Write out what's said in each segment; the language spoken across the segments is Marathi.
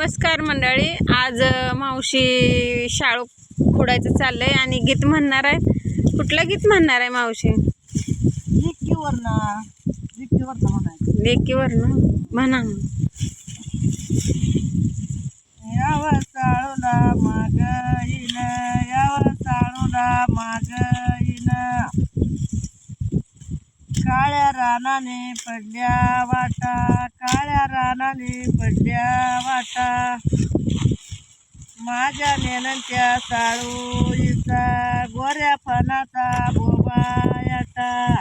नमस्कार मंडळी. आज मावशी शाळू खोडायचं चाललंय आणि गीत म्हणणार आहे कुठलं गीत म्हणणार आहे मावशी? लिक्कीवर ना लिक्कीवर ना म्हणायचं. लेकीवर ना म्हणा. रानाने पडल्या वाटा काळ्या रानाने पडल्या वाटा. माझ्या नेनंच्या साळूचा गोऱ्या फणाचा बोबा याटा.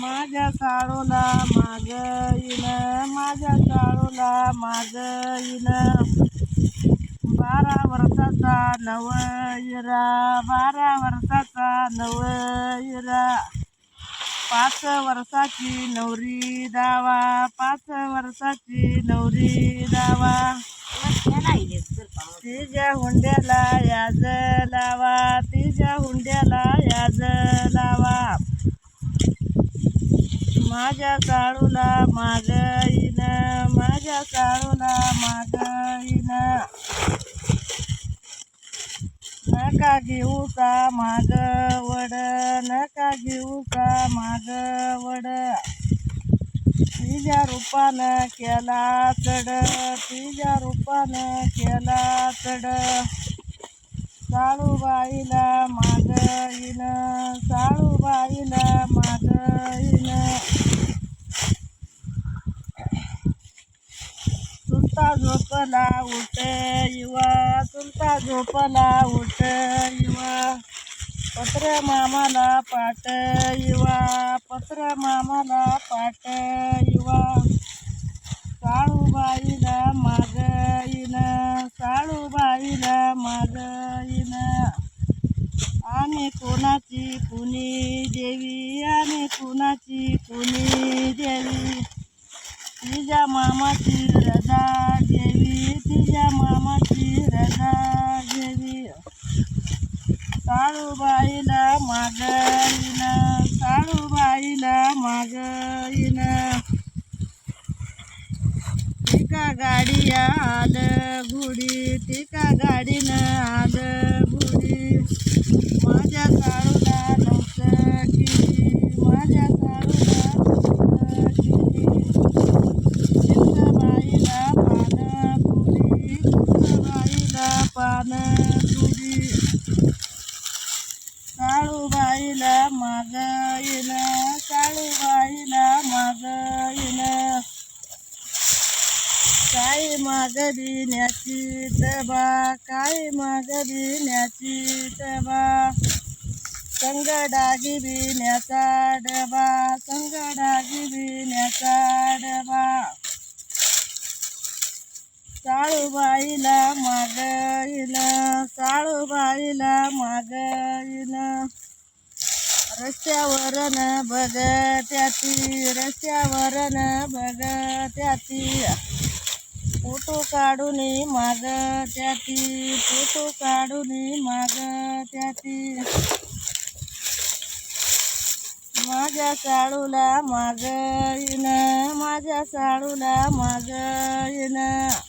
माझ्या साळूला माग येईन माझ्या साळूला माग येईन बारा वर्षाचा नव इरा बारा वर्षाचा नव इरा. पाच वर्षाची नवरी दावा पाच वर्षाची नवरी दावा. तिच्या हुंड्याला याज लावा तिच्या हुंड्याला याज लावा. माझ्या काळूला माग माझ्या काळूला माग नका घेऊ का माग वड? नका घेऊ का माग वड? तिच्या रूपानं केला चढ तिच्या रूपानं केला चढ. साळूबाईला माग येईन साळूबाईला माग येईन झोपला उठ युवा तुमचा झोपला उठ युवा. पत्र मामाला पाट युवा पत्र मामाला पाट युवा. साळूबाईला माग येईन साळूबाईला माग येईन आम्ही कोणाची कुणी देवी आम्ही कुणाची कुणी देवी. तिच्या मामाची रजा घेवी तिच्या मामाची रजा घेवी साळूबाईला माग येईन साळूबाईला माग येईन तिका गाडीया आल घोडी तिका गाडीनं आल घोडी माझ्या साळूला नव्हतं केली माझ्या साळूला नव्हतं केली चित्रबाईला पान पुरी चित्रबाईला पान पुरी काळूबाईला माग येईल काळूबाईला माग येईल काय माग देण्याची तबा काय माग देण्याची तबा. संग डागी बिण्याचा डबा संग डागी बिण्याचा डबा. साळूबाईला माग येईल साळूबाईला माग येईल रस्त्यावरन बघ त्याती रस्त्यावरन बघ त्याती. फोटो काढून माग त्याती फोटो काढून माग त्याती. माझ्या साळूला माग येणं माझ्या साळूला माग येणं